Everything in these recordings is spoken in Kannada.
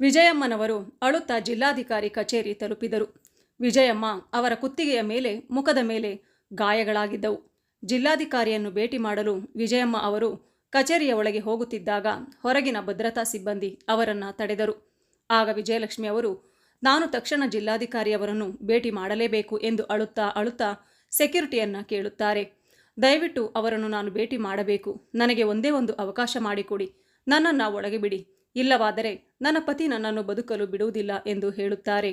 ವಿಜಯಮ್ಮನವರು ಅಳುತ್ತಾ ಜಿಲ್ಲಾಧಿಕಾರಿ ಕಚೇರಿ ತಲುಪಿದರು. ವಿಜಯಮ್ಮ ಅವರ ಕುತ್ತಿಗೆಯ ಮೇಲೆ, ಮುಖದ ಮೇಲೆ ಗಾಯಗಳಾಗಿದ್ದವು. ಜಿಲ್ಲಾಧಿಕಾರಿಯನ್ನು ಭೇಟಿ ಮಾಡಲು ವಿಜಯಮ್ಮ ಅವರು ಕಚೇರಿಯ ಒಳಗೆ ಹೋಗುತ್ತಿದ್ದಾಗ ಹೊರಗಿನ ಭದ್ರತಾ ಸಿಬ್ಬಂದಿ ಅವರನ್ನು ತಡೆದರು. ಆಗ ವಿಜಯಲಕ್ಷ್ಮಿ ಅವರು, ನಾನು ತಕ್ಷಣ ಜಿಲ್ಲಾಧಿಕಾರಿಯವರನ್ನು ಭೇಟಿ ಮಾಡಲೇಬೇಕು ಎಂದು ಅಳುತ್ತಾ ಅಳುತ್ತಾ ಸೆಕ್ಯೂರಿಟಿಯನ್ನು ಕೇಳುತ್ತಾರೆ. ದಯವಿಟ್ಟು ಅವರನ್ನು ನಾನು ಭೇಟಿ ಮಾಡಬೇಕು. ನನಗೆ ಒಂದೇ ಒಂದು ಅವಕಾಶ ಮಾಡಿಕೊಡಿ. ನನ್ನನ್ನು ಒಳಗೆ ಬಿಡಿ. ಇಲ್ಲವಾದರೆ ನನ್ನ ಪತಿ ನನ್ನನ್ನು ಬದುಕಲು ಬಿಡುವುದಿಲ್ಲ ಎಂದು ಹೇಳುತ್ತಾರೆ.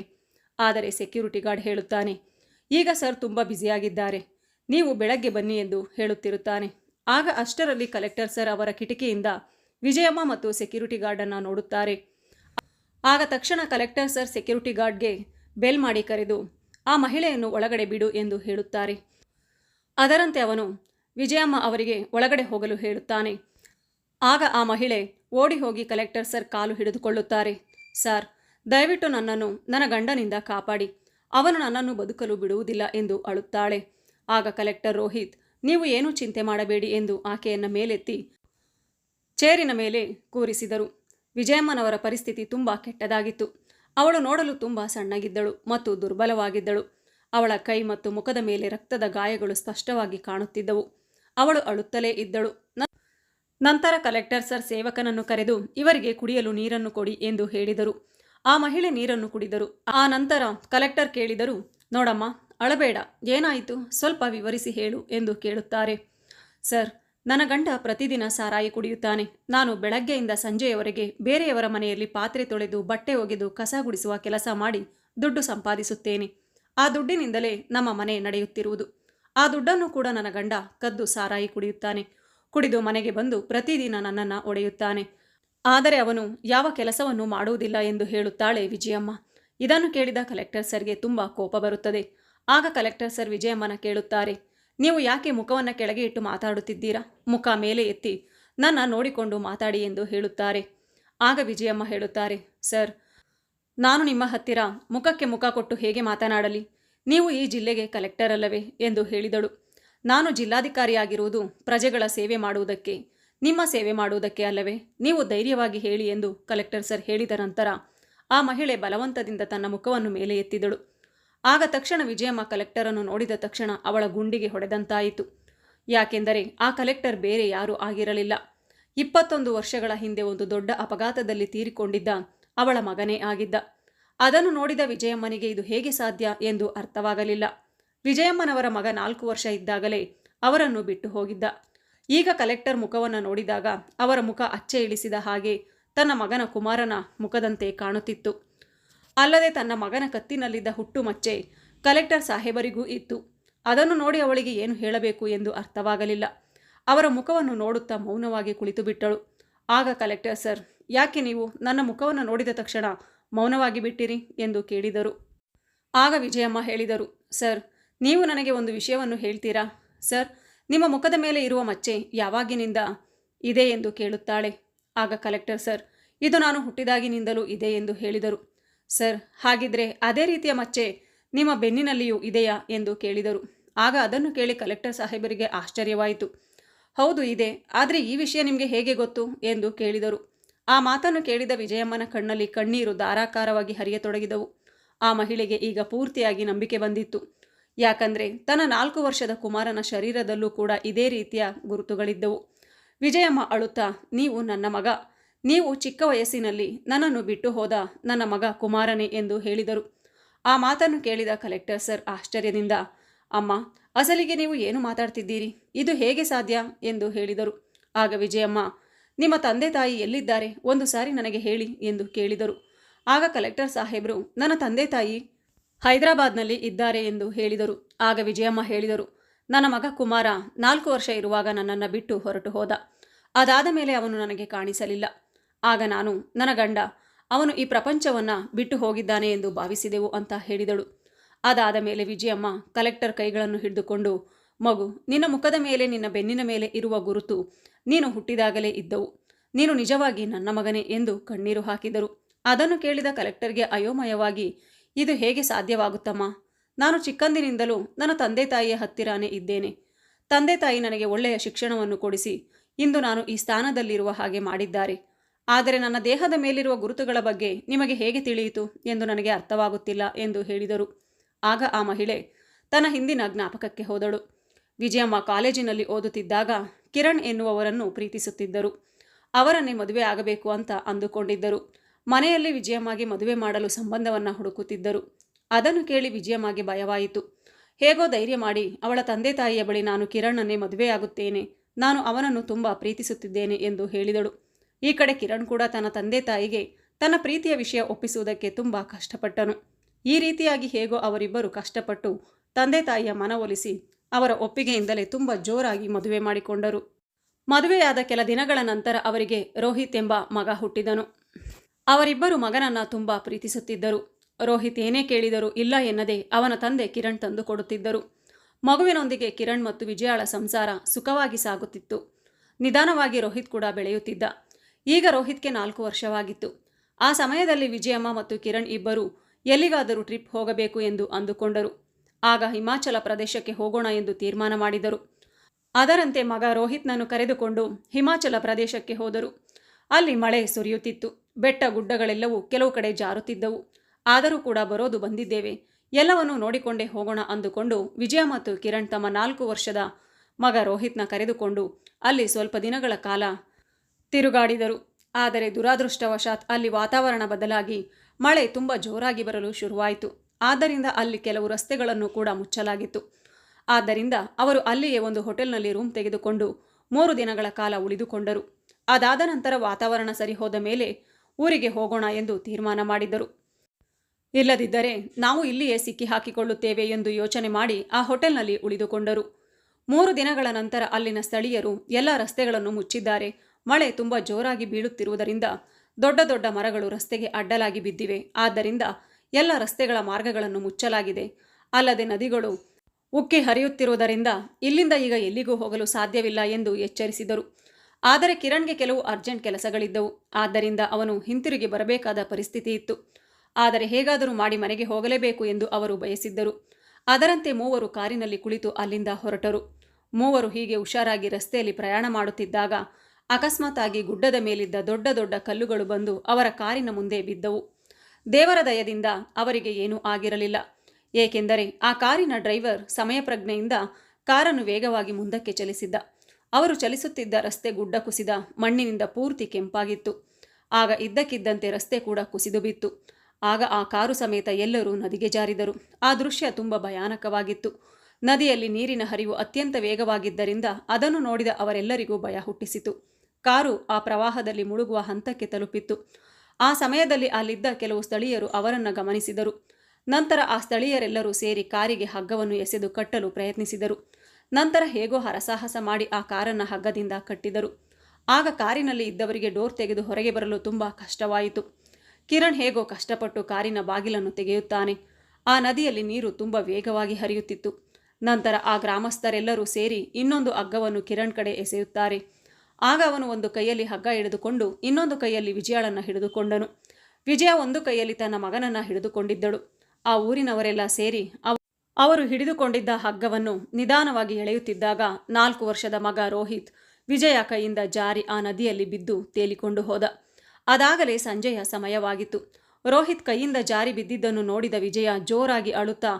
ಆದರೆ ಸೆಕ್ಯೂರಿಟಿ ಗಾರ್ಡ್ ಹೇಳುತ್ತಾನೆ, ಈಗ ಸರ್ ತುಂಬ ಬ್ಯುಸಿಯಾಗಿದ್ದಾರೆ. ನೀವು ಬೆಳಗ್ಗೆ ಬನ್ನಿ ಎಂದು ಹೇಳುತ್ತಿರುತ್ತಾನೆ. ಆಗ ಅಷ್ಟರಲ್ಲಿ ಕಲೆಕ್ಟರ್ ಸರ್ ಅವರ ಕಿಟಕಿಯಿಂದ ವಿಜಯಮ್ಮ ಮತ್ತು ಸೆಕ್ಯೂರಿಟಿ ಗಾರ್ಡನ್ನು ನೋಡುತ್ತಾರೆ. ಆಗ ತಕ್ಷಣ ಕಲೆಕ್ಟರ್ ಸರ್ ಸೆಕ್ಯೂರಿಟಿ ಗಾರ್ಡ್ಗೆ ಬೆಲ್ ಮಾಡಿ ಕರೆದು, ಆ ಮಹಿಳೆಯನ್ನು ಒಳಗಡೆ ಬಿಡು ಎಂದು ಹೇಳುತ್ತಾರೆ. ಅದರಂತೆ ಅವನು ವಿಜಯಮ್ಮ ಅವರಿಗೆ ಒಳಗಡೆ ಹೋಗಲು ಹೇಳುತ್ತಾನೆ. ಆಗ ಆ ಮಹಿಳೆ ಓಡಿ ಹೋಗಿ ಕಲೆಕ್ಟರ್ ಸರ್ ಕಾಲು ಹಿಡಿದುಕೊಳ್ಳುತ್ತಾರೆ. ಸರ್, ದಯವಿಟ್ಟು ನನ್ನನ್ನು, ನನ್ನ ಗಂಡನಿಂದ ಕಾಪಾಡಿ. ಅವನು ನನ್ನನ್ನು ಬದುಕಲು ಬಿಡುವುದಿಲ್ಲ ಎಂದು ಅಳುತ್ತಾಳೆ. ಆಗ ಕಲೆಕ್ಟರ್ ರೋಹಿತ್, ನೀವು ಏನೂ ಚಿಂತೆ ಮಾಡಬೇಡಿ ಎಂದು ಆಕೆಯನ್ನು ಮೇಲೆತ್ತಿ ಚೇರಿನ ಮೇಲೆ ಕೂರಿಸಿದರು. ವಿಜಯಮ್ಮನವರ ಪರಿಸ್ಥಿತಿ ತುಂಬ ಕೆಟ್ಟದಾಗಿತ್ತು. ಅವಳು ನೋಡಲು ತುಂಬ ಸಣ್ಣಗಿದ್ದಳು ಮತ್ತು ದುರ್ಬಲವಾಗಿದ್ದಳು. ಅವಳ ಕೈ ಮತ್ತು ಮುಖದ ಮೇಲೆ ರಕ್ತದ ಗಾಯಗಳು ಸ್ಪಷ್ಟವಾಗಿ ಕಾಣುತ್ತಿದ್ದವು. ಅವಳು ಅಳುತ್ತಲೇ ಇದ್ದಳು. ನಂತರ ಕಲೆಕ್ಟರ್ ಸರ್ ಸೇವಕನನ್ನು ಕರೆದು, ಇವರಿಗೆ ಕುಡಿಯಲು ನೀರನ್ನು ಕೊಡಿ ಎಂದು ಹೇಳಿದರು. ಆ ಮಹಿಳೆ ನೀರನ್ನು ಕುಡಿದರು. ಆ ನಂತರ ಕಲೆಕ್ಟರ್ ಕೇಳಿದರು, ನೋಡಮ್ಮ, ಅಳಬೇಡ, ಏನಾಯಿತು? ಸ್ವಲ್ಪ ವಿವರಿಸಿ ಹೇಳು ಎಂದು ಕೇಳುತ್ತಾರೆ. ಸರ್, ನನ್ನ ಗಂಡ ಪ್ರತಿದಿನ ಸಾರಾಯಿ ಕುಡಿಯುತ್ತಾನೆ. ನಾನು ಬೆಳಗ್ಗೆಯಿಂದ ಸಂಜೆಯವರೆಗೆ ಬೇರೆಯವರ ಮನೆಯಲ್ಲಿ ಪಾತ್ರೆ ತೊಳೆದು, ಬಟ್ಟೆ ಒಗೆದು, ಕಸ ಗುಡಿಸುವ ಕೆಲಸ ಮಾಡಿ ದುಡ್ಡು ಸಂಪಾದಿಸುತ್ತೇನೆ. ಆ ದುಡ್ಡಿನಿಂದಲೇ ನಮ್ಮ ಮನೆ ನಡೆಯುತ್ತಿರುವುದು. ಆ ದುಡ್ಡನ್ನು ಕೂಡ ನನ್ನ ಗಂಡ ಕದ್ದು ಸಾರಾಯಿ ಕುಡಿಯುತ್ತಾನೆ. ಕುಡಿದು ಮನೆಗೆ ಬಂದು ಪ್ರತಿದಿನ ನನ್ನನ್ನು ಒಡೆಯುತ್ತಾನೆ. ಆದರೆ ಅವನು ಯಾವ ಕೆಲಸವನ್ನು ಮಾಡುವುದಿಲ್ಲ ಎಂದು ಹೇಳುತ್ತಾಳೆ ವಿಜಯಮ್ಮ. ಇದನ್ನು ಕೇಳಿದ ಕಲೆಕ್ಟರ್ ಸರ್ಗೆ ತುಂಬ ಕೋಪ ಬರುತ್ತದೆ. ಆಗ ಕಲೆಕ್ಟರ್ ಸರ್ ವಿಜಯಮ್ಮನ ಕೇಳುತ್ತಾರೆ, ನೀವು ಯಾಕೆ ಮುಖವನ್ನು ಕೆಳಗೆ ಇಟ್ಟು ಮಾತಾಡುತ್ತಿದ್ದೀರಾ? ಮುಖ ಮೇಲೆ ಎತ್ತಿ ನನ್ನ ನೋಡಿಕೊಂಡು ಮಾತಾಡಿ ಎಂದು ಹೇಳುತ್ತಾರೆ. ಆಗ ವಿಜಯಮ್ಮ ಹೇಳುತ್ತಾರೆ, ಸರ್, ನಾನು ನಿಮ್ಮ ಹತ್ತಿರ ಮುಖಕ್ಕೆ ಮುಖ ಕೊಟ್ಟು ಹೇಗೆ ಮಾತನಾಡಲಿ? ನೀವು ಈ ಜಿಲ್ಲೆಗೆ ಕಲೆಕ್ಟರ್ ಅಲ್ಲವೇ ಎಂದು ಹೇಳಿದಳು. ನಾನು ಜಿಲ್ಲಾಧಿಕಾರಿಯಾಗಿರುವುದು ಪ್ರಜೆಗಳ ಸೇವೆ ಮಾಡುವುದಕ್ಕೆ, ನಿಮ್ಮ ಸೇವೆ ಮಾಡುವುದಕ್ಕೆ ಅಲ್ಲವೇ? ನೀವು ಧೈರ್ಯವಾಗಿ ಹೇಳಿ ಎಂದು ಕಲೆಕ್ಟರ್ ಸರ್ ಹೇಳಿದ ನಂತರ ಆ ಮಹಿಳೆ ಬಲವಂತದಿಂದ ತನ್ನ ಮುಖವನ್ನು ಮೇಲೆ ಎತ್ತಿದಳು. ಆಗ ತಕ್ಷಣ ವಿಜಯಮ್ಮ ಕಲೆಕ್ಟರನ್ನು ನೋಡಿದ ತಕ್ಷಣ ಅವಳ ಗುಂಡಿಗೆ ಹೊಡೆದಂತಾಯಿತು. ಯಾಕೆಂದರೆ ಆ ಕಲೆಕ್ಟರ್ ಬೇರೆ ಯಾರೂ ಆಗಿರಲಿಲ್ಲ. ಇಪ್ಪತ್ತೊಂದು ವರ್ಷಗಳ ಹಿಂದೆ ಒಂದು ದೊಡ್ಡ ಅಪಘಾತದಲ್ಲಿ ತೀರಿಕೊಂಡಿದ್ದ ಅವಳ ಮಗನೇ ಆಗಿದ್ದ. ಅದನ್ನು ನೋಡಿದ ವಿಜಯಮ್ಮನಿಗೆ ಇದು ಹೇಗೆ ಸಾಧ್ಯ ಎಂದು ಅರ್ಥವಾಗಲಿಲ್ಲ. ವಿಜಯಮ್ಮನವರ ಮಗ ನಾಲ್ಕು ವರ್ಷ ಇದ್ದಾಗಲೇ ಅವರನ್ನು ಬಿಟ್ಟು ಹೋಗಿದ್ದ. ಈಗ ಕಲೆಕ್ಟರ್ ಮುಖವನ್ನು ನೋಡಿದಾಗ ಅವರ ಮುಖ ಅಚ್ಚೆ ಇಳಿಸಿದ ಹಾಗೆ ತನ್ನ ಮಗನ ಕುಮಾರನ ಮುಖದಂತೆ ಕಾಣುತ್ತಿತ್ತು. ಅಲ್ಲದೆ ತನ್ನ ಮಗನ ಕತ್ತಿನಲ್ಲಿದ್ದ ಹುಟ್ಟು ಮಚ್ಚೆ ಕಲೆಕ್ಟರ್ ಸಾಹೇಬರಿಗೂ ಇತ್ತು. ಅದನ್ನು ನೋಡಿ ಅವಳಿಗೆ ಏನು ಹೇಳಬೇಕು ಎಂದು ಅರ್ಥವಾಗಲಿಲ್ಲ. ಅವರ ಮುಖವನ್ನು ನೋಡುತ್ತಾ ಮೌನವಾಗಿ ಕುಳಿತು ಬಿಟ್ಟಳು ಆಗ ಕಲೆಕ್ಟರ್, ಸರ್, ಯಾಕೆ ನೀವು ನನ್ನ ಮುಖವನ್ನು ನೋಡಿದ ತಕ್ಷಣ ಮೌನವಾಗಿ ಬಿಟ್ಟಿರಿ? ಎಂದು ಕೇಳಿದರು. ಆಗ ವಿಜಯಮ್ಮ ಹೇಳಿದರು, ಸರ್ ನೀವು ನನಗೆ ಒಂದು ವಿಷಯವನ್ನು ಹೇಳ್ತೀರಾ? ಸರ್, ನಿಮ್ಮ ಮುಖದ ಮೇಲೆ ಇರುವ ಮಚ್ಚೆ ಯಾವಾಗಿನಿಂದ ಇದೆ ಎಂದು ಕೇಳುತ್ತಾಳೆ. ಆಗ ಕಲೆಕ್ಟರ್, ಸರ್, ಇದು ನಾನು ಹುಟ್ಟಿದಾಗಿನಿಂದಲೂ ಇದೆ ಎಂದು ಹೇಳಿದರು. ಸರ್, ಹಾಗಿದ್ರೆ ಅದೇ ರೀತಿಯ ಮಚ್ಚೆ ನಿಮ್ಮ ಬೆನ್ನಿನಲ್ಲಿಯೂ ಇದೆಯಾ ಎಂದು ಕೇಳಿದರು. ಆಗ ಅದನ್ನು ಕೇಳಿ ಕಲೆಕ್ಟರ್ ಸಾಹೇಬರಿಗೆ ಆಶ್ಚರ್ಯವಾಯಿತು. ಹೌದು, ಇದೆ. ಆದರೆ ಈ ವಿಷಯ ನಿಮಗೆ ಹೇಗೆ ಗೊತ್ತು ಎಂದು ಕೇಳಿದರು. ಆ ಮಾತನ್ನು ಕೇಳಿದ ವಿಜಯಮ್ಮನ ಕಣ್ಣಲ್ಲಿ ಕಣ್ಣೀರು ಧಾರಾಕಾರವಾಗಿ ಹರಿಯತೊಡಗಿದವು. ಆ ಮಹಿಳೆಗೆ ಈಗ ಪೂರ್ತಿಯಾಗಿ ನಂಬಿಕೆ ಬಂದಿತ್ತು. ಯಾಕಂದರೆ ತನ್ನ ನಾಲ್ಕು ವರ್ಷದ ಕುಮಾರನ ಶರೀರದಲ್ಲೂ ಕೂಡ ಇದೇ ರೀತಿಯ ಗುರುತುಗಳಿದ್ದವು. ವಿಜಯಮ್ಮ ಅಳುತ್ತಾ, ನೀವು ನನ್ನ ಮಗ. ನೀವು ಚಿಕ್ಕ ವಯಸ್ಸಿನಲ್ಲಿ ನನ್ನನ್ನು ಬಿಟ್ಟು ಹೋದ ನನ್ನ ಮಗ ಕುಮಾರನೇ ಎಂದು ಹೇಳಿದರು. ಆ ಮಾತನ್ನು ಕೇಳಿದ ಕಲೆಕ್ಟರ್ ಸರ್ ಆಶ್ಚರ್ಯದಿಂದ, ಅಮ್ಮ, ಅಸಲಿಗೆ ನೀವು ಏನು ಮಾತಾಡ್ತಿದ್ದೀರಿ? ಇದು ಹೇಗೆ ಸಾಧ್ಯ? ಎಂದು ಹೇಳಿದರು. ಆಗ ವಿಜಯಮ್ಮ, ನಿಮ್ಮ ತಂದೆ ತಾಯಿ ಎಲ್ಲಿದ್ದಾರೆ? ಒಂದು ಸಾರಿ ನನಗೆ ಹೇಳಿ ಎಂದು ಕೇಳಿದರು. ಆಗ ಕಲೆಕ್ಟರ್ ಸಾಹೇಬರು, ನನ್ನ ತಂದೆ ತಾಯಿ ಹೈದರಾಬಾದ್ನಲ್ಲಿ ಇದ್ದಾರೆ ಎಂದು ಹೇಳಿದರು. ಆಗ ವಿಜಯಮ್ಮ ಹೇಳಿದರು, ನನ್ನ ಮಗ ಕುಮಾರ ನಾಲ್ಕು ವರ್ಷ ಇರುವಾಗ ನನ್ನನ್ನು ಬಿಟ್ಟು ಹೊರಟು ಹೋದ. ಅದಾದ ಮೇಲೆ ಅವನು ನನಗೆ ಕಾಣಿಸಲಿಲ್ಲ. ಆಗ ನಾನು, ನನ್ನ ಗಂಡ, ಅವನು ಈ ಪ್ರಪಂಚವನ್ನು ಬಿಟ್ಟು ಹೋಗಿದ್ದಾನೆ ಎಂದು ಭಾವಿಸಿದೆವು ಅಂತ ಹೇಳಿದಳು. ಅದಾದ ಮೇಲೆ ವಿಜಯಮ್ಮ ಕಲೆಕ್ಟರ್ ಕೈಗಳನ್ನು ಹಿಡಿದುಕೊಂಡು, ಮಗು, ನಿನ್ನ ಮುಖದ ಮೇಲೆ, ನಿನ್ನ ಬೆನ್ನಿನ ಮೇಲೆ ಇರುವ ಗುರುತು ನೀನು ಹುಟ್ಟಿದಾಗಲೇ ಇದ್ದವು. ನೀನು ನಿಜವಾಗಿ ನನ್ನ ಮಗನೇ ಎಂದು ಕಣ್ಣೀರು ಹಾಕಿದರು. ಅದನ್ನು ಕೇಳಿದ ಕಲೆಕ್ಟರ್ಗೆ ಅಯೋಮಯವಾಗಿ ಇದು ಹೇಗೆ ಸಾಧ್ಯವಾಗುತ್ತಮ್ಮ? ನಾನು ಚಿಕ್ಕಂದಿನಿಂದಲೂ ನನ್ನ ತಂದೆ ತಾಯಿಯ ಹತ್ತಿರಾನೇ ಇದ್ದೇನೆ. ತಂದೆ ತಾಯಿ ನನಗೆ ಒಳ್ಳೆಯ ಶಿಕ್ಷಣವನ್ನು ಕೊಡಿಸಿ ಇಂದು ನಾನು ಈ ಸ್ಥಾನದಲ್ಲಿರುವ ಹಾಗೆ ಮಾಡಿದ್ದಾರೆ. ಆದರೆ ನನ್ನ ದೇಹದ ಮೇಲಿರುವ ಗುರುತುಗಳ ಬಗ್ಗೆ ನಿಮಗೆ ಹೇಗೆ ತಿಳಿಯಿತು ಎಂದು ನನಗೆ ಅರ್ಥವಾಗುತ್ತಿಲ್ಲ ಎಂದು ಹೇಳಿದರು. ಆಗ ಆ ಮಹಿಳೆ ತನ್ನ ಹಿಂದಿನ ಜ್ಞಾಪಕಕ್ಕೆ ಹೋದಳು. ವಿಜಯಮ್ಮ ಕಾಲೇಜಿನಲ್ಲಿ ಓದುತ್ತಿದ್ದಾಗ ಕಿರಣ್ ಎನ್ನುವವರನ್ನು ಪ್ರೀತಿಸುತ್ತಿದ್ದರು. ಅವರನ್ನೇ ಮದುವೆ ಆಗಬೇಕು ಅಂತ ಅಂದುಕೊಂಡಿದ್ದರು. ಮನೆಯಲ್ಲಿ ವಿಜಯಮ್ಮಗೆ ಮದುವೆ ಮಾಡಲು ಸಂಬಂಧವನ್ನು ಹುಡುಕುತ್ತಿದ್ದರು. ಅದನ್ನು ಕೇಳಿ ವಿಜಯಮ್ಮಗೆ ಭಯವಾಯಿತು. ಹೇಗೋ ಧೈರ್ಯ ಮಾಡಿ, ಅವಳ ತಂದೆ ತಾಯಿಯ ಬಳಿ ನಾನು ಕಿರಣನ್ನೇ ಮದುವೆಯಾಗುತ್ತೇನೆ. ನಾನು ಅವನನ್ನು ತುಂಬ ಪ್ರೀತಿಸುತ್ತಿದ್ದೇನೆ ಎಂದು ಹೇಳಿದಳು. ಈ ಕಡೆ ಕಿರಣ್ ಕೂಡ ತನ್ನ ತಂದೆ ತಾಯಿಗೆ ತನ್ನ ಪ್ರೀತಿಯ ವಿಷಯ ಒಪ್ಪಿಸುವುದಕ್ಕೆ ತುಂಬ ಕಷ್ಟಪಟ್ಟನು. ಈ ರೀತಿಯಾಗಿ ಹೇಗೋ ಅವರಿಬ್ಬರು ಕಷ್ಟಪಟ್ಟು ತಂದೆ ತಾಯಿಯ ಮನವೊಲಿಸಿ ಅವರ ಒಪ್ಪಿಗೆಯಿಂದಲೇ ತುಂಬ ಜೋರಾಗಿ ಮದುವೆ ಮಾಡಿಕೊಂಡರು. ಮದುವೆಯಾದ ಕೆಲ ದಿನಗಳ ನಂತರ ಅವರಿಗೆ ರೋಹಿತ್ ಎಂಬ ಮಗ ಹುಟ್ಟಿದನು. ಅವರಿಬ್ಬರು ಮಗನನ್ನ ತುಂಬ ಪ್ರೀತಿಸುತ್ತಿದ್ದರು. ರೋಹಿತ್ ಏನೇ ಕೇಳಿದರೂ ಇಲ್ಲ ಎನ್ನದೆ ಅವನ ತಂದೆ ಕಿರಣ್ ತಂದು ಕೊಡುತ್ತಿದ್ದರು. ಮಗುವಿನೊಂದಿಗೆ ಕಿರಣ್ ಮತ್ತು ವಿಜಯಾಳ ಸಂಸಾರ ಸುಖವಾಗಿ ಸಾಗುತ್ತಿತ್ತು. ನಿಧಾನವಾಗಿ ರೋಹಿತ್ ಕೂಡ ಬೆಳೆಯುತ್ತಿದ್ದ. ಈಗ ರೋಹಿತ್ಗೆ ನಾಲ್ಕು ವರ್ಷವಾಗಿತ್ತು. ಆ ಸಮಯದಲ್ಲಿ ವಿಜಯಮ್ಮ ಮತ್ತು ಕಿರಣ್ ಇಬ್ಬರು ಎಲ್ಲಿಗಾದರೂ ಟ್ರಿಪ್ ಹೋಗಬೇಕು ಎಂದು ಅಂದುಕೊಂಡರು. ಆಗ ಹಿಮಾಚಲ ಪ್ರದೇಶಕ್ಕೆ ಹೋಗೋಣ ಎಂದು ತೀರ್ಮಾನ ಮಾಡಿದರು. ಅದರಂತೆ ಮಗ ರೋಹಿತ್ನನ್ನು ಕರೆದುಕೊಂಡು ಹಿಮಾಚಲ ಪ್ರದೇಶಕ್ಕೆ ಹೋದರು. ಅಲ್ಲಿ ಮಳೆ ಸುರಿಯುತ್ತಿತ್ತು. ಬೆಟ್ಟ ಗುಡ್ಡಗಳೆಲ್ಲವೂ ಕೆಲವು ಕಡೆ ಜಾರುತ್ತಿದ್ದವು. ಆದರೂ ಕೂಡ ಬರೋದು ಬಂದಿದ್ದೇವೆ. ಎಲ್ಲವನ್ನೂ ನೋಡಿಕೊಂಡೇ ಹೋಗೋಣ ಅಂದುಕೊಂಡು ವಿಜಯ ಮತ್ತು ಕಿರಣ್ ತಮ್ಮ ನಾಲ್ಕು ವರ್ಷದ ಮಗ ರೋಹಿತ್ನ ಕರೆದುಕೊಂಡು ಅಲ್ಲಿ ಸ್ವಲ್ಪ ದಿನಗಳ ಕಾಲ ತಿರುಗಾಡಿದರು. ಆದರೆ ದುರಾದೃಷ್ಟವಶಾತ್ ಅಲ್ಲಿ ವಾತಾವರಣ ಬದಲಾಗಿ ಮಳೆ ತುಂಬ ಜೋರಾಗಿ ಬರಲು ಶುರುವಾಯಿತು. ಆದ್ದರಿಂದ ಅಲ್ಲಿ ಕೆಲವು ರಸ್ತೆಗಳನ್ನು ಕೂಡ ಮುಚ್ಚಲಾಗಿತ್ತು. ಆದ್ದರಿಂದ ಅವರು ಅಲ್ಲಿಯೇ ಒಂದು ಹೋಟೆಲ್ನಲ್ಲಿ ರೂಮ್ ತೆಗೆದುಕೊಂಡು ಮೂರು ದಿನಗಳ ಕಾಲ ಉಳಿದುಕೊಂಡರು. ಅದಾದ ನಂತರ ವಾತಾವರಣ ಸರಿ ಹೋದ ಮೇಲೆ ಊರಿಗೆ ಹೋಗೋಣ ಎಂದು ತೀರ್ಮಾನ ಮಾಡಿದರು. ಇಲ್ಲದಿದ್ದರೆ ನಾವು ಇಲ್ಲಿಯೇ ಸಿಕ್ಕಿ ಹಾಕಿಕೊಳ್ಳುತ್ತೇವೆ ಎಂದು ಯೋಚನೆ ಮಾಡಿ ಆ ಹೋಟೆಲ್ನಲ್ಲಿ ಉಳಿದುಕೊಂಡರು. ಮೂರು ದಿನಗಳ ನಂತರ ಅಲ್ಲಿನ ಸ್ಥಳೀಯರು ಎಲ್ಲ ರಸ್ತೆಗಳನ್ನು ಮುಚ್ಚಿದ್ದಾರೆ. ಮಳೆ ತುಂಬ ಜೋರಾಗಿ ಬೀಳುತ್ತಿರುವುದರಿಂದ ದೊಡ್ಡ ದೊಡ್ಡ ಮರಗಳು ರಸ್ತೆಗೆ ಅಡ್ಡಲಾಗಿ ಬಿದ್ದಿವೆ. ಆದ್ದರಿಂದ ಎಲ್ಲ ರಸ್ತೆಗಳ ಮಾರ್ಗಗಳನ್ನು ಮುಚ್ಚಲಾಗಿದೆ. ಅಲ್ಲದೆ ನದಿಗಳು ಉಕ್ಕಿ ಹರಿಯುತ್ತಿರುವುದರಿಂದ ಇಲ್ಲಿಂದ ಈಗ ಎಲ್ಲಿಗೂ ಹೋಗಲು ಸಾಧ್ಯವಿಲ್ಲ ಎಂದು ಎಚ್ಚರಿಸಿದರು. ಆದರೆ ಕಿರಣ್ಗೆ ಕೆಲವು ಅರ್ಜೆಂಟ್ ಕೆಲಸಗಳಿದ್ದವು. ಆದ್ದರಿಂದ ಅವನು ಹಿಂತಿರುಗಿ ಬರಬೇಕಾದ ಪರಿಸ್ಥಿತಿ ಇತ್ತು. ಆದರೆ ಹೇಗಾದರೂ ಮಾಡಿ ಮನೆಗೆ ಹೋಗಲೇಬೇಕು ಎಂದು ಅವರು ಬಯಸಿದ್ದರು. ಅದರಂತೆ ಮೂವರು ಕಾರಿನಲ್ಲಿ ಕುಳಿತು ಅಲ್ಲಿಂದ ಹೊರಟರು. ಮೂವರು ಹೀಗೆ ಹುಷಾರಾಗಿ ರಸ್ತೆಯಲ್ಲಿ ಪ್ರಯಾಣ ಮಾಡುತ್ತಿದ್ದಾಗ ಅಕಸ್ಮಾತ್ತಾಗಿ ಗುಡ್ಡದ ಮೇಲಿದ್ದ ದೊಡ್ಡ ದೊಡ್ಡ ಕಲ್ಲುಗಳು ಬಂದು ಅವರ ಕಾರಿನ ಮುಂದೆ ಬಿದ್ದವು. ದೇವರ ದಯದಿಂದ ಅವರಿಗೆ ಏನೂ ಆಗಿರಲಿಲ್ಲ. ಏಕೆಂದರೆ ಆ ಕಾರಿನ ಡ್ರೈವರ್ ಸಮಯಪ್ರಜ್ಞೆಯಿಂದ ಕಾರನ್ನು ವೇಗವಾಗಿ ಮುಂದಕ್ಕೆ ಚಲಿಸಿದ್ದ. ಅವರು ಚಲಿಸುತ್ತಿದ್ದ ರಸ್ತೆ ಗುಡ್ಡ ಕುಸಿದ ಮಣ್ಣಿನಿಂದ ಪೂರ್ತಿ ಕೆಂಪಾಗಿತ್ತು. ಆಗ ಇದ್ದಕ್ಕಿದ್ದಂತೆ ರಸ್ತೆ ಕೂಡ ಕುಸಿದು ಬಿತ್ತು. ಆಗ ಆ ಕಾರು ಸಮೇತ ಎಲ್ಲರೂ ನದಿಗೆ ಜಾರಿದರು. ಆ ದೃಶ್ಯ ತುಂಬ ಭಯಾನಕವಾಗಿತ್ತು. ನದಿಯಲ್ಲಿ ನೀರಿನ ಹರಿವು ಅತ್ಯಂತ ವೇಗವಾಗಿದ್ದರಿಂದ ಅದನ್ನು ನೋಡಿದ ಅವರೆಲ್ಲರಿಗೂ ಭಯ ಹುಟ್ಟಿಸಿತು. ಕಾರು ಆ ಪ್ರವಾಹದಲ್ಲಿ ಮುಳುಗುವ ಹಂತಕ್ಕೆ ತಲುಪಿತ್ತು. ಆ ಸಮಯದಲ್ಲಿ ಅಲ್ಲಿದ್ದ ಕೆಲವು ಸ್ಥಳೀಯರು ಅವರನ್ನು ಗಮನಿಸಿದರು. ನಂತರ ಆ ಸ್ಥಳೀಯರೆಲ್ಲರೂ ಸೇರಿ ಕಾರಿಗೆ ಹಗ್ಗವನ್ನು ಎಸೆದು ಕಟ್ಟಲು ಪ್ರಯತ್ನಿಸಿದರು. ನಂತರ ಹೇಗೋ ಹರಸಾಹಸ ಮಾಡಿ ಆ ಕಾರನ್ನು ಹಗ್ಗದಿಂದ ಕಟ್ಟಿದರು. ಆಗ ಕಾರಿನಲ್ಲಿ ಇದ್ದವರಿಗೆ ಡೋರ್ ತೆಗೆದು ಹೊರಗೆ ಬರಲು ತುಂಬ ಕಷ್ಟವಾಯಿತು. ಕಿರಣ್ ಹೇಗೋ ಕಷ್ಟಪಟ್ಟು ಕಾರಿನ ಬಾಗಿಲನ್ನು ತೆಗೆಯುತ್ತಾನೆ. ಆ ನದಿಯಲ್ಲಿ ನೀರು ತುಂಬ ವೇಗವಾಗಿ ಹರಿಯುತ್ತಿತ್ತು. ನಂತರ ಆ ಗ್ರಾಮಸ್ಥರೆಲ್ಲರೂ ಸೇರಿ ಇನ್ನೊಂದು ಹಗ್ಗವನ್ನು ಕಿರಣ್ ಕಡೆ ಎಸೆಯುತ್ತಾರೆ. ಆಗ ಅವನು ಒಂದು ಕೈಯಲ್ಲಿ ಹಗ್ಗ ಹಿಡಿದುಕೊಂಡು ಇನ್ನೊಂದು ಕೈಯಲ್ಲಿ ವಿಜಯಾಳನ್ನು ಹಿಡಿದುಕೊಂಡನು. ವಿಜಯ ಒಂದು ಕೈಯಲ್ಲಿ ತನ್ನ ಮಗನನ್ನು ಹಿಡಿದುಕೊಂಡಿದ್ದಳು. ಆ ಊರಿನವರೆಲ್ಲ ಸೇರಿ ಅವರು ಹಿಡಿದುಕೊಂಡಿದ್ದ ಹಗ್ಗವನ್ನು ನಿಧಾನವಾಗಿ ಎಳೆಯುತ್ತಿದ್ದಾಗ ನಾಲ್ಕು ವರ್ಷದ ಮಗ ರೋಹಿತ್ ವಿಜಯ ಕೈಯಿಂದ ಜಾರಿ ಆ ನದಿಯಲ್ಲಿ ಬಿದ್ದು ತೇಲಿಕೊಂಡು ಹೋದ. ಅದಾಗಲೇ ಸಂಜೆಯ ಸಮಯವಾಗಿತ್ತು. ರೋಹಿತ್ ಕೈಯಿಂದ ಜಾರಿ ಬಿದ್ದಿದ್ದನ್ನು ನೋಡಿದ ವಿಜಯ ಜೋರಾಗಿ ಅಳುತ್ತಾ,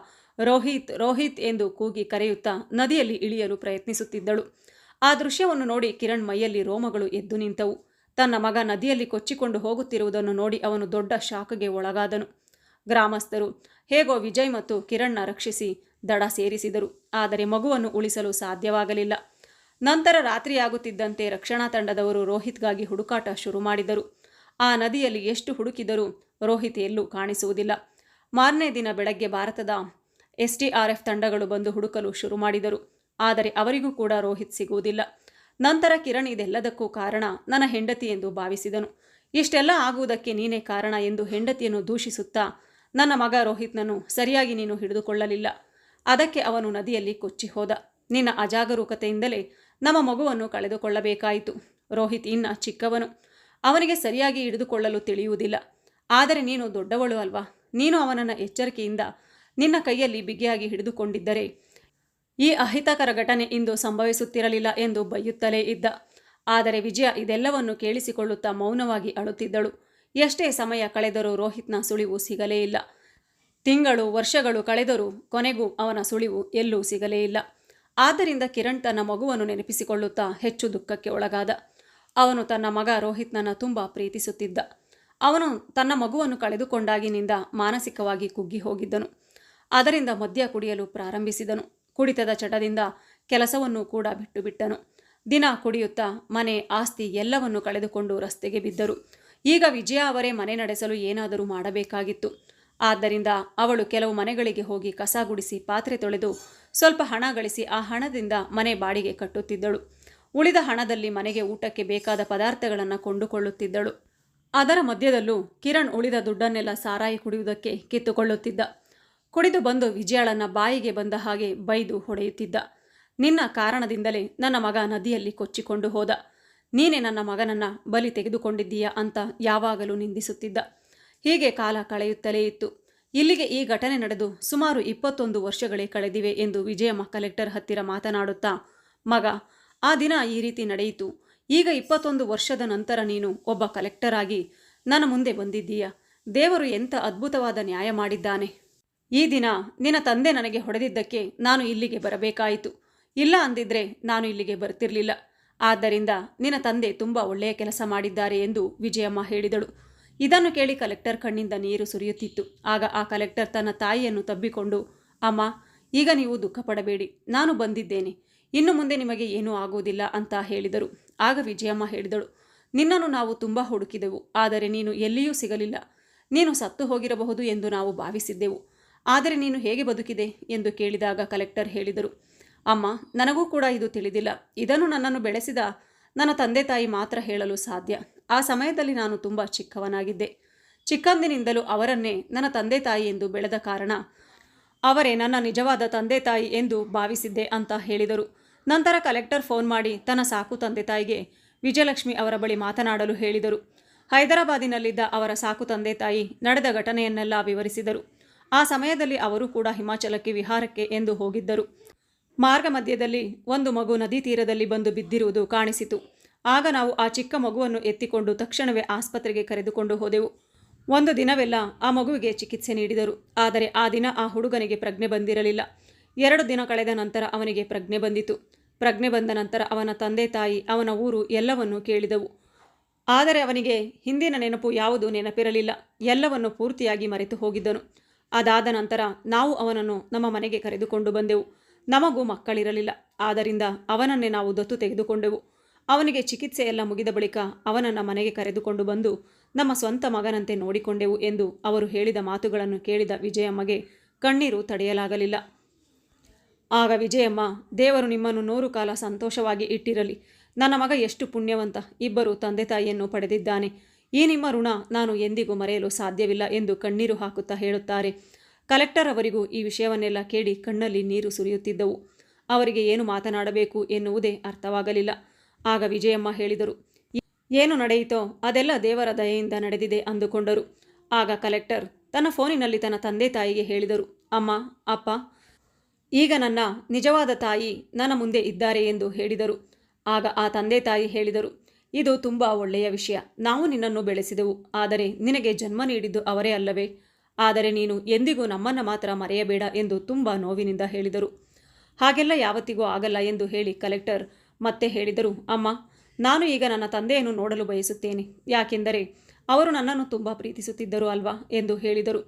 ರೋಹಿತ್ ರೋಹಿತ್ ಎಂದು ಕೂಗಿ ಕರೆಯುತ್ತಾ ನದಿಯಲ್ಲಿ ಇಳಿಯಲು ಪ್ರಯತ್ನಿಸುತ್ತಿದ್ದಳು. ಆ ದೃಶ್ಯವನ್ನು ನೋಡಿ ಕಿರಣ್ ಮೈಯಲ್ಲಿ ರೋಮಗಳು ಎದ್ದು ನಿಂತವು. ತನ್ನ ಮಗ ನದಿಯಲ್ಲಿ ಕೊಚ್ಚಿಕೊಂಡು ಹೋಗುತ್ತಿರುವುದನ್ನು ನೋಡಿ ಅವನು ದೊಡ್ಡ ಶಾಕ್ಗೆ ಒಳಗಾದನು. ಗ್ರಾಮಸ್ಥರು. ಹೇಗೋ ವಿಜಯ್ ಮತ್ತು ಕಿರಣ್ನ ರಕ್ಷಿಸಿ ದಡ ಸೇರಿಸಿದರು. ಆದರೆ ಮಗುವನ್ನು ಉಳಿಸಲು ಸಾಧ್ಯವಾಗಲಿಲ್ಲ. ನಂತರ ರಾತ್ರಿಯಾಗುತ್ತಿದ್ದಂತೆ ರಕ್ಷಣಾ ತಂಡದವರು ರೋಹಿತ್ಗಾಗಿ ಹುಡುಕಾಟ ಶುರು ಮಾಡಿದರು. ಆ ನದಿಯಲ್ಲಿ ಎಷ್ಟು ಹುಡುಕಿದರೂ ರೋಹಿತ್ ಎಲ್ಲೂ ಕಾಣಿಸುವುದಿಲ್ಲ. ಮಾರನೇ ದಿನ ಬೆಳಗ್ಗೆ ಭಾರತದ ಎಸ್ಡಿಆರ್ಎಫ್ ತಂಡಗಳು ಬಂದು ಹುಡುಕಲು ಶುರು ಮಾಡಿದರು. ಆದರೆ ಅವರಿಗೂ ಕೂಡ ರೋಹಿತ್ ಸಿಗುವುದಿಲ್ಲ. ನಂತರ ಕಿರಣ್ ಇದೆಲ್ಲದಕ್ಕೂ ಕಾರಣ ನನ್ನ ಹೆಂಡತಿ ಎಂದು ಭಾವಿಸಿದನು. ಇಷ್ಟೆಲ್ಲ ಆಗುವುದಕ್ಕೆ ನೀನೇ ಕಾರಣ ಎಂದು ಹೆಂಡತಿಯನ್ನು ದೂಷಿಸುತ್ತಾ ನನ್ನ ಮಗ ರೋಹಿತ್ನನ್ನು ಸರಿಯಾಗಿ ನೀನು ಹಿಡಿದುಕೊಳ್ಳಲಿಲ್ಲ. ಅದಕ್ಕೆ ಅವನು ನದಿಯಲ್ಲಿ ಕೊಚ್ಚಿ ಹೋದ. ನಿನ್ನ ಅಜಾಗರೂಕತೆಯಿಂದಲೇ ನಮ್ಮ ಮಗುವನ್ನು ಕಳೆದುಕೊಳ್ಳಬೇಕಾಯಿತು. ರೋಹಿತ್ ಇನ್ನ ಚಿಕ್ಕವನು. ಅವನಿಗೆ ಸರಿಯಾಗಿ ಹಿಡಿದುಕೊಳ್ಳಲು ತಿಳಿಯುವುದಿಲ್ಲ. ಆದರೆ ನೀನು ದೊಡ್ಡವಳು ಅಲ್ವಾ? ನೀನು ಅವನನ್ನು ಎಚ್ಚರಿಕೆಯಿಂದ ನಿನ್ನ ಕೈಯಲ್ಲಿ ಬಿಗಿಯಾಗಿ ಹಿಡಿದುಕೊಂಡಿದ್ದರೆ ಈ ಅಹಿತಕರ ಘಟನೆ ಇಂದು ಸಂಭವಿಸುತ್ತಿರಲಿಲ್ಲ ಎಂದು ಬೈಯುತ್ತಲೇ ಇದ್ದ. ಆದರೆ ವಿಜಯ ಇದೆಲ್ಲವನ್ನು ಕೇಳಿಸಿಕೊಳ್ಳುತ್ತಾ ಮೌನವಾಗಿ ಅಳುತ್ತಿದ್ದಳು. ಎಷ್ಟೇ ಸಮಯ ಕಳೆದರೂ ರೋಹಿತ್ನ ಸುಳಿವು ಸಿಗಲೇ ಇಲ್ಲ. ತಿಂಗಳು, ವರ್ಷಗಳು ಕಳೆದರೂ ಕೊನೆಗೂ ಅವನ ಸುಳಿವು ಎಲ್ಲೂ ಸಿಗಲೇ ಇಲ್ಲ. ಆದ್ದರಿಂದ ಕಿರಣ್ ತನ್ನ ಮಗುವನ್ನು ನೆನಪಿಸಿಕೊಳ್ಳುತ್ತಾ ಹೆಚ್ಚು ದುಃಖಕ್ಕೆ ಒಳಗಾದ. ಅವನು ತನ್ನ ಮಗ ರೋಹಿತ್ನನ್ನು ತುಂಬ ಪ್ರೀತಿಸುತ್ತಿದ್ದ. ಅವನು ತನ್ನ ಮಗುವನ್ನು ಕಳೆದುಕೊಂಡಾಗಿನಿಂದ ಮಾನಸಿಕವಾಗಿ ಕುಗ್ಗಿ ಹೋಗಿದ್ದನು. ಅದರಿಂದ ಮದ್ಯ ಕುಡಿಯಲು ಪ್ರಾರಂಭಿಸಿದನು. ಕುಡಿತದ ಚಟದಿಂದ ಕೆಲಸವನ್ನು ಕೂಡ ಬಿಟ್ಟುಬಿಟ್ಟನು. ದಿನ ಕುಡಿಯುತ್ತಾ ಮನೆ ಆಸ್ತಿ ಎಲ್ಲವನ್ನು ಕಳೆದುಕೊಂಡು ರಸ್ತೆಗೆ ಬಿದ್ದರು. ಈಗ ವಿಜಯ ಅವರೇ ಮನೆ ನಡೆಸಲು ಏನಾದರೂ ಮಾಡಬೇಕಾಗಿತ್ತು. ಆದ್ದರಿಂದ ಅವಳು ಕೆಲವು ಮನೆಗಳಿಗೆ ಹೋಗಿ ಕಸ ಗುಡಿಸಿ ಪಾತ್ರೆ ತೊಳೆದು ಸ್ವಲ್ಪ ಹಣ ಗಳಿಸಿ ಆ ಹಣದಿಂದ ಮನೆ ಬಾಡಿಗೆ ಕಟ್ಟುತ್ತಿದ್ದಳು. ಉಳಿದ ಹಣದಲ್ಲಿ ಮನೆಗೆ ಊಟಕ್ಕೆ ಬೇಕಾದ ಪದಾರ್ಥಗಳನ್ನು ಕೊಂಡುಕೊಳ್ಳುತ್ತಿದ್ದಳು. ಅದರ ಮಧ್ಯದಲ್ಲೂ ಕಿರಣ್ ಉಳಿದ ದುಡ್ಡನ್ನೆಲ್ಲ ಸಾರಾಯಿ ಕುಡಿಯುವುದಕ್ಕೆ ಕಿತ್ತುಕೊಳ್ಳುತ್ತಿದ್ದ. ಕುಡಿದು ಬಂದು ವಿಜಯಳನ್ನ ಬಾಯಿಗೆ ಬಂದ ಹಾಗೆ ಬೈದು ಹೊಡೆಯುತ್ತಿದ್ದ. ನಿನ್ನ ಕಾರಣದಿಂದಲೇ ನನ್ನ ಮಗ ನದಿಯಲ್ಲಿ ಕೊಚ್ಚಿಕೊಂಡು ಹೋದ. ನೀನೇ ನನ್ನ ಮಗನನ್ನ ಬಲಿ ತೆಗೆದುಕೊಂಡಿದ್ದೀಯಾ ಅಂತ ಯಾವಾಗಲೂ ನಿಂದಿಸುತ್ತಿದ್ದ. ಹೀಗೆ ಕಾಲ ಕಳೆಯುತ್ತಲೇ ಇತ್ತು. ಇಲ್ಲಿಗೆ ಈ ಘಟನೆ ನಡೆದು ಸುಮಾರು ಇಪ್ಪತ್ತೊಂದು ವರ್ಷಗಳೇ ಕಳೆದಿವೆ ಎಂದು ವಿಜಯಮ್ಮ ಕಲೆಕ್ಟರ್ ಹತ್ತಿರ ಮಾತನಾಡುತ್ತಾ, ಮಗ, ಆ ದಿನ ಈ ರೀತಿ ನಡೆಯಿತು. ಈಗ ಇಪ್ಪತ್ತೊಂದು ವರ್ಷದ ನಂತರ ನೀನು ಒಬ್ಬ ಕಲೆಕ್ಟರ್ ಆಗಿ ನನ್ನ ಮುಂದೆ ಬಂದಿದ್ದೀಯ? ದೇವರು ಎಂಥ ಅದ್ಭುತವಾದ ನ್ಯಾಯ ಮಾಡಿದ್ದಾನೆ. ಈ ದಿನ ನಿನ್ನ ತಂದೆ ನನಗೆ ಹೊಡೆದಿದ್ದಕ್ಕೆ ನಾನು ಇಲ್ಲಿಗೆ ಬರಬೇಕಾಯಿತು. ಇಲ್ಲ ಅಂದಿದ್ರೆ ನಾನು ಇಲ್ಲಿಗೆ ಬರ್ತಿರ್ಲಿಲ್ಲ. ಆದ್ದರಿಂದ ನಿನ್ನ ತಂದೆ ತುಂಬ ಒಳ್ಳೆಯ ಕೆಲಸ ಮಾಡಿದ್ದಾರೆ ಎಂದು ವಿಜಯಮ್ಮ ಹೇಳಿದಳು. ಇದನ್ನು ಕೇಳಿ ಕಲೆಕ್ಟರ್ ಕಣ್ಣಿಂದ ನೀರು ಸುರಿಯುತ್ತಿತ್ತು. ಆಗ ಆ ಕಲೆಕ್ಟರ್ ತನ್ನ ತಾಯಿಯನ್ನು ತಬ್ಬಿಕೊಂಡು, ಅಮ್ಮ, ಈಗ ನೀವು ದುಃಖ ಪಡಬೇಡಿ ನಾನು ಬಂದಿದ್ದೇನೆ. ಇನ್ನು ಮುಂದೆ ನಿಮಗೆ ಏನೂ ಆಗುವುದಿಲ್ಲ ಅಂತ ಹೇಳಿದರು. ಆಗ ವಿಜಯಮ್ಮ ಹೇಳಿದಳು, ನಿನ್ನನ್ನು ನಾವು ತುಂಬ ಹುಡುಕಿದೆವು, ಆದರೆ ನೀನು ಎಲ್ಲಿಯೂ ಸಿಗಲಿಲ್ಲ. ನೀನು ಸತ್ತು ಹೋಗಿರಬಹುದು ಎಂದು ನಾವು ಭಾವಿಸಿದ್ದೆವು. ಆದರೆ ನೀನು ಹೇಗೆ ಬದುಕಿದೆ? ಎಂದು ಕೇಳಿದಾಗ ಕಲೆಕ್ಟರ್ ಹೇಳಿದರು ಅಮ್ಮ, ನನಗೂ ಕೂಡ ಇದು ತಿಳಿದಿಲ್ಲ. ಇದನ್ನು ನನ್ನನ್ನು ಬೆಳೆಸಿದ ನನ್ನ ತಂದೆ ತಾಯಿ ಮಾತ್ರ ಹೇಳಲು ಸಾಧ್ಯ. ಆ ಸಮಯದಲ್ಲಿ ನಾನು ತುಂಬ ಚಿಕ್ಕವನಾಗಿದ್ದೆ. ಚಿಕ್ಕಂದಿನಿಂದಲೂ ಅವರನ್ನೇ ನನ್ನ ತಂದೆ ತಾಯಿ ಎಂದು ಬೆಳೆದ ಕಾರಣ ಅವರೇ ನನ್ನ ನಿಜವಾದ ತಂದೆ ತಾಯಿ ಎಂದು ಭಾವಿಸಿದ್ದೆ ಅಂತ ಹೇಳಿದರು. ನಂತರ ಕಲೆಕ್ಟರ್ ಫೋನ್ ಮಾಡಿ ತನ್ನ ಸಾಕು ತಂದೆ ತಾಯಿಗೆ ವಿಜಯಲಕ್ಷ್ಮಿ ಅವರ ಬಳಿ ಮಾತನಾಡಲು ಹೇಳಿದರು. ಹೈದರಾಬಾದಿನಲ್ಲಿದ್ದ ಅವರ ಸಾಕು ತಂದೆ ತಾಯಿ ನಡೆದ ಘಟನೆಯನ್ನೆಲ್ಲ ವಿವರಿಸಿದರು. ಆ ಸಮಯದಲ್ಲಿ ಅವರು ಕೂಡ ಹಿಮಾಚಲಕ್ಕೆ ವಿಹಾರಕ್ಕೆ ಎಂದು ಹೋಗಿದ್ದರು. ಮಾರ್ಗ ಮಧ್ಯದಲ್ಲಿ ಒಂದು ಮಗು ನದಿ ತೀರದಲ್ಲಿ ಬಂದು ಬಿದ್ದಿರುವುದು ಕಾಣಿಸಿತು. ಆಗ ನಾವು ಆ ಚಿಕ್ಕ ಮಗುವನ್ನು ಎತ್ತಿಕೊಂಡು ತಕ್ಷಣವೇ ಆಸ್ಪತ್ರೆಗೆ ಕರೆದುಕೊಂಡು ಹೋದೆವು. ಒಂದು ದಿನವೆಲ್ಲ ಆ ಮಗುವಿಗೆ ಚಿಕಿತ್ಸೆ ನೀಡಿದರು. ಆದರೆ ಆ ದಿನ ಆ ಹುಡುಗನಿಗೆ ಪ್ರಜ್ಞೆ ಬಂದಿರಲಿಲ್ಲ. ಎರಡು ದಿನ ಕಳೆದ ನಂತರ ಅವನಿಗೆ ಪ್ರಜ್ಞೆ ಬಂದಿತು. ಪ್ರಜ್ಞೆ ಬಂದ ನಂತರ ಅವನ ತಂದೆ ತಾಯಿ, ಅವನ ಊರು ಎಲ್ಲವನ್ನೂ ಕೇಳಿದವು. ಆದರೆ ಅವನಿಗೆ ಹಿಂದಿನ ನೆನಪು ಯಾವುದೂ ನೆನಪಿರಲಿಲ್ಲ. ಎಲ್ಲವನ್ನು ಪೂರ್ತಿಯಾಗಿ ಮರೆತು ಹೋಗಿದ್ದನು. ಅದಾದ ನಂತರ ನಾವು ಅವನನ್ನು ನಮ್ಮ ಮನೆಗೆ ಕರೆದುಕೊಂಡು ಬಂದೆವು. ನಮಗೂ ಮಕ್ಕಳಿರಲಿಲ್ಲ. ಆದ್ದರಿಂದ ಅವನನ್ನೇ ನಾವು ದತ್ತು ತೆಗೆದುಕೊಂಡೆವು. ಅವನಿಗೆ ಚಿಕಿತ್ಸೆ ಎಲ್ಲ ಮುಗಿದ ಬಳಿಕ ಅವನನ್ನು ಮನೆಗೆ ಕರೆದುಕೊಂಡು ಬಂದು, ನಮ್ಮ ಸ್ವಂತ ಮಗನಂತೆ ನೋಡಿಕೊಂಡೆವು ಎಂದು ಅವರು ಹೇಳಿದ ಮಾತುಗಳನ್ನು ಕೇಳಿದ ವಿಜಯಮ್ಮಗೆ ಕಣ್ಣೀರು ತಡೆಯಲಾಗಲಿಲ್ಲ. ಆಗ ವಿಜಯಮ್ಮ, ದೇವರು ನಿಮ್ಮನ್ನು ನೂರು ಕಾಲ ಸಂತೋಷವಾಗಿ ಇಟ್ಟಿರಲಿ. ನನ್ನ ಮಗ ಎಷ್ಟು ಪುಣ್ಯವಂತ. ಇಬ್ಬರು ತಂದೆ ತಾಯಿಯನ್ನು ಪಡೆದಿದ್ದಾನೆ. ಈ ನಿಮ್ಮ ಋಣ ನಾನು ಎಂದಿಗೂ ಮರೆಯಲು ಸಾಧ್ಯವಿಲ್ಲ ಎಂದು ಕಣ್ಣೀರು ಹಾಕುತ್ತಾ ಹೇಳುತ್ತಾರೆ. ಕಲೆಕ್ಟರ್ ಅವರಿಗೂ ಈ ವಿಷಯವನ್ನೆಲ್ಲ ಕೇಳಿ ಕಣ್ಣಲ್ಲಿ ನೀರು ಸುರಿಯುತ್ತಿದ್ದವು. ಅವರಿಗೆ ಏನು ಮಾತನಾಡಬೇಕು ಎನ್ನುವುದೇ ಅರ್ಥವಾಗಲಿಲ್ಲ. ಆಗ ವಿಜಯಮ್ಮ ಹೇಳಿದರು, ಏನು ನಡೆಯಿತೋ ಅದೆಲ್ಲ ದೇವರ ದಯೆಯಿಂದ ನಡೆದಿದೆ ಅಂದುಕೊಂಡರು. ಆಗ ಕಲೆಕ್ಟರ್ ತನ್ನ ಫೋನಿನಲ್ಲಿ ತನ್ನ ತಂದೆ ತಾಯಿಗೆ ಹೇಳಿದರು, ಅಮ್ಮ, ಅಪ್ಪ, ಈಗ ನನ್ನ ನಿಜವಾದ ತಾಯಿ ನನ್ನ ಮುಂದೆ ಇದ್ದಾರೆ ಎಂದು ಹೇಳಿದರು. ಆಗ ಆ ತಂದೆ ತಾಯಿ ಹೇಳಿದರು, ಇದು ತುಂಬ ಒಳ್ಳೆಯ ವಿಷಯ. ನಾವು ನಿನ್ನನ್ನು ಬೆಳೆಸಿದೆವು, ಆದರೆ ನಿನಗೆ ಜನ್ಮ ನೀಡಿದ್ದು ಅವರೇ ಅಲ್ಲವೇ? ಆದರೆ ನೀನು ಎಂದಿಗೂ ನಮ್ಮನ್ನು ಮಾತ್ರ ಮರೆಯಬೇಡ ಎಂದು ತುಂಬ ನೋವಿನಿಂದ ಹೇಳಿದರು. ಹಾಗೆಲ್ಲ ಯಾವತ್ತಿಗೂ ಆಗಲ್ಲ ಎಂದು ಹೇಳಿ ಕಲೆಕ್ಟರ್ ಮತ್ತೆ ಹೇಳಿದರು, ಅಮ್ಮ, ನಾನು ಈಗ ನನ್ನ ತಂದೆಯನ್ನು ನೋಡಲು ಬಯಸುತ್ತೇನೆ. ಯಾಕೆಂದರೆ ಅವರು ನನ್ನನ್ನು ತುಂಬ ಪ್ರೀತಿಸುತ್ತಿದ್ದರು ಅಲ್ವಾ? ಎಂದು ಹೇಳಿದರು.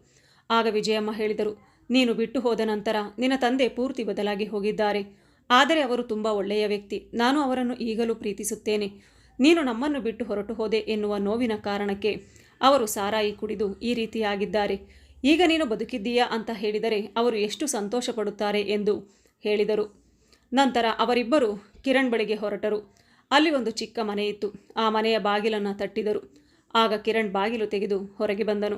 ಆಗ ವಿಜಯಮ್ಮ ಹೇಳಿದರು, ನೀನು ಬಿಟ್ಟು ಹೋದ ನಂತರ ನಿನ್ನ ತಂದೆ ಪೂರ್ತಿ ಬದಲಾಗಿ ಹೋಗಿದ್ದಾರೆ. ಆದರೆ ಅವರು ತುಂಬ ಒಳ್ಳೆಯ ವ್ಯಕ್ತಿ. ನಾನು ಅವರನ್ನು ಈಗಲೂ ಪ್ರೀತಿಸುತ್ತೇನೆ. ನೀನು ನಮ್ಮನ್ನು ಬಿಟ್ಟು ಹೊರಟು ಹೋದೆ ಎನ್ನುವ ನೋವಿನ ಕಾರಣಕ್ಕೆ ಅವರು ಸಾರಾಯಿ ಕುಡಿದು ಈ ರೀತಿಯಾಗಿದ್ದಾರೆ. ಈಗ ನೀನು ಬದುಕಿದ್ದೀಯಾ ಅಂತ ಹೇಳಿದರೆ ಅವರು ಎಷ್ಟು ಸಂತೋಷ ಪಡುತ್ತಾರೆ ಎಂದು ಹೇಳಿದರು. ನಂತರ ಅವರಿಬ್ಬರು ಕಿರಣ್ ಬಳಿಗೆ ಹೊರಟರು. ಅಲ್ಲಿ ಒಂದು ಚಿಕ್ಕ ಮನೆ ಇತ್ತು. ಆ ಮನೆಯ ಬಾಗಿಲನ್ನು ತಟ್ಟಿದರು. ಆಗ ಕಿರಣ್ ಬಾಗಿಲು ತೆಗೆದು ಹೊರಗೆ ಬಂದನು.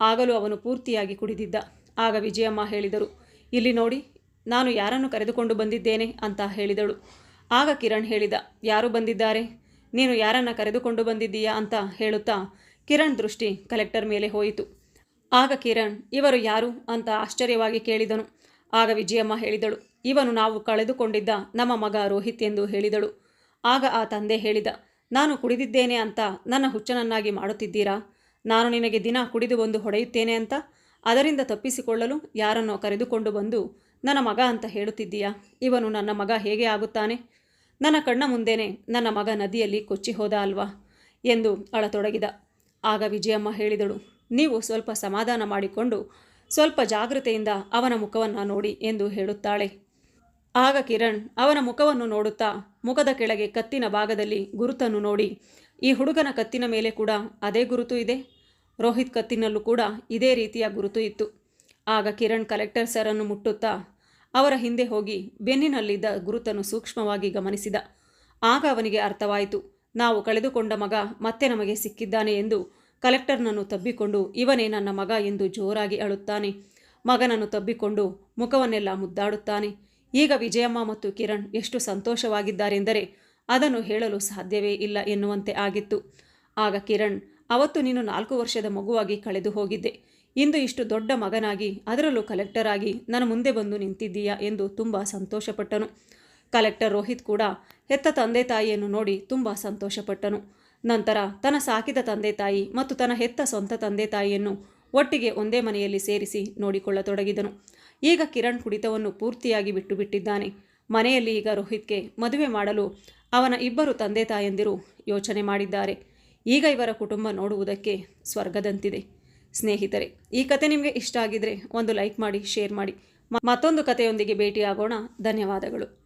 ಆಗಲೂ ಅವನು ಪೂರ್ತಿಯಾಗಿ ಕುಡಿದಿದ್ದ. ಆಗ ವಿಜಯಮ್ಮ ಹೇಳಿದರು, ಇಲ್ಲಿ ನೋಡಿ, ನಾನು ಯಾರನ್ನು ಕರೆದುಕೊಂಡು ಬಂದಿದ್ದೇನೆ? ಅಂತ ಹೇಳಿದಳು. ಆಗ ಕಿರಣ್ ಹೇಳಿದ, ಯಾರು ಬಂದಿದ್ದಾರೆ? ನೀನು ಯಾರನ್ನು ಕರೆದುಕೊಂಡು ಬಂದಿದ್ದೀಯಾ? ಅಂತ ಹೇಳುತ್ತಾ ಕಿರಣ್ ದೃಷ್ಟಿ ಕಲೆಕ್ಟರ್ ಮೇಲೆ ಹೋಯಿತು. ಆಗ ಕಿರಣ್, ಇವರು ಯಾರು? ಅಂತ ಆಶ್ಚರ್ಯವಾಗಿ ಕೇಳಿದನು. ಆಗ ವಿಜಯಮ್ಮ ಹೇಳಿದಳು, ಇವನು ನಾವು ಕಳೆದುಕೊಂಡಿದ್ದ ನಮ್ಮ ಮಗ ರೋಹಿತ್ ಎಂದು ಹೇಳಿದಳು. ಆಗ ಆ ತಂದೆ ಹೇಳಿದ, ನಾನು ಕುಡಿದಿದ್ದೇನೆ ಅಂತ ನನ್ನ ಹುಚ್ಚನನ್ನಾಗಿ ಮಾಡುತ್ತಿದ್ದೀರಾ? ನಾನು ನಿನಗೆ ದಿನ ಕುಡಿದು ಬಂದು ಹೊಡೆಯುತ್ತೇನೆ ಅಂತ? ಅದರಿಂದ ತಪ್ಪಿಸಿಕೊಳ್ಳಲು ಯಾರನ್ನೋ ಕರೆದುಕೊಂಡು ಬಂದು ನನ್ನ ಮಗ ಅಂತ ಹೇಳುತ್ತಿದ್ದೀಯಾ? ಇವನು ನನ್ನ ಮಗ ಹೇಗೆ ಆಗುತ್ತಾನೆ? ನನ್ನ ಕಣ್ಣ ಮುಂದೇನೆ ನನ್ನ ಮಗ ನದಿಯಲ್ಲಿ ಕೊಚ್ಚಿ ಹೋದ ಅಲ್ವಾ? ಎಂದು ಅಳತೊಡಗಿದ. ಆಗ ವಿಜಯಮ್ಮ ಹೇಳಿದಳು, ನೀವು ಸ್ವಲ್ಪ ಸಮಾಧಾನ ಮಾಡಿಕೊಂಡು ಸ್ವಲ್ಪ ಜಾಗೃತೆಯಿಂದ ಅವನ ಮುಖವನ್ನು ನೋಡಿ ಎಂದು ಹೇಳುತ್ತಾಳೆ. ಆಗ ಕಿರಣ್ ಅವನ ಮುಖವನ್ನು ನೋಡುತ್ತಾ ಮುಖದ ಕೆಳಗೆ ಕತ್ತಿನ ಭಾಗದಲ್ಲಿ ಗುರುತನ್ನು ನೋಡಿ, ಈ ಹುಡುಗನ ಕತ್ತಿನ ಮೇಲೆ ಕೂಡ ಅದೇ ಗುರುತು ಇದೆ, ರೋಹಿತ್ ಕತ್ತಿನಲ್ಲೂ ಕೂಡ ಇದೇ ರೀತಿಯ ಗುರುತು ಇತ್ತು. ಆಗ ಕಿರಣ್ ಕಲೆಕ್ಟರ್ ಸರನ್ನು ಮುಟ್ಟುತ್ತಾ ಅವರ ಹಿಂದೆ ಹೋಗಿ ಬೆನ್ನಿನಲ್ಲಿದ್ದ ಗುರುತನ್ನು ಸೂಕ್ಷ್ಮವಾಗಿ ಗಮನಿಸಿದ. ಆಗ ಅವನಿಗೆ ಅರ್ಥವಾಯಿತು, ನಾವು ಕಳೆದುಕೊಂಡ ಮಗ ಮತ್ತೆ ನಮಗೆ ಸಿಕ್ಕಿದ್ದಾನೆ ಎಂದು ಕಲೆಕ್ಟರ್ನನ್ನು ತಬ್ಬಿಕೊಂಡು ಇವನೇ ನನ್ನ ಮಗ ಎಂದು ಜೋರಾಗಿ ಅಳುತ್ತಾನೆ. ಮಗನನ್ನು ತಬ್ಬಿಕೊಂಡು ಮುಖವನ್ನೆಲ್ಲ ಮುದ್ದಾಡುತ್ತಾನೆ. ಈಗ ವಿಜಯಮ್ಮ ಮತ್ತು ಕಿರಣ್ ಎಷ್ಟು ಸಂತೋಷವಾಗಿದ್ದಾರೆಂದರೆ ಅದನ್ನು ಹೇಳಲು ಸಾಧ್ಯವೇ ಇಲ್ಲ ಎನ್ನುವಂತೆ ಆಗಿತ್ತು. ಆಗ ಕಿರಣ್, ಅವತ್ತು ನೀನು ನಾಲ್ಕು ವರ್ಷದ ಮಗುವಾಗಿ ಕಳೆದು ಹೋಗಿದ್ದೆ. ಇಂದು ಇಷ್ಟು ದೊಡ್ಡ ಮಗನಾಗಿ ಅದರಲ್ಲೂ ಕಲೆಕ್ಟರ್ ಆಗಿ ನನ್ನ ಮುಂದೆ ಬಂದು ನಿಂತಿದ್ದೀಯಾ ಎಂದು ತುಂಬ ಸಂತೋಷಪಟ್ಟನು. ಕಲೆಕ್ಟರ್ ರೋಹಿತ್ ಕೂಡ ಹೆತ್ತ ತಂದೆ ತಾಯಿಯನ್ನು ನೋಡಿ ತುಂಬ ಸಂತೋಷಪಟ್ಟನು. ನಂತರ ತನ್ನ ಸಾಕಿದ ತಂದೆ ತಾಯಿ ಮತ್ತು ತನ್ನ ಹೆತ್ತ ಸ್ವಂತ ತಂದೆ ತಾಯಿಯನ್ನು ಒಟ್ಟಿಗೆ ಒಂದೇ ಮನೆಯಲ್ಲಿ ಸೇರಿಸಿ ನೋಡಿಕೊಳ್ಳತೊಡಗಿದನು. ಈಗ ಕಿರಣ್ ಕುಡಿತವನ್ನು ಪೂರ್ತಿಯಾಗಿ ಬಿಟ್ಟು ಬಿಟ್ಟಿದ್ದಾನೆ ಮನೆಯಲ್ಲಿ ಈಗ ರೋಹಿತ್ಗೆ ಮದುವೆ ಮಾಡಲು ಅವನ ಇಬ್ಬರು ತಂದೆ ತಾಯಿಯಂದಿರು ಯೋಚನೆ ಮಾಡಿದ್ದಾರೆ. ಈಗ ಇವರ ಕುಟುಂಬ ನೋಡುವುದಕ್ಕೆ ಸ್ವರ್ಗದಂತಿದೆ. ಸ್ನೇಹಿತರೆ, ಈ ಕತೆ ನಿಮಗೆ ಇಷ್ಟ ಆಗಿದ್ರೆ ಒಂದು ಲೈಕ್ ಮಾಡಿ, ಶೇರ್ ಮಾಡಿ. ಮತ್ತೊಂದು ಕಥೆಯೊಂದಿಗೆ ಭೇಟಿಯಾಗೋಣ. ಧನ್ಯವಾದಗಳು.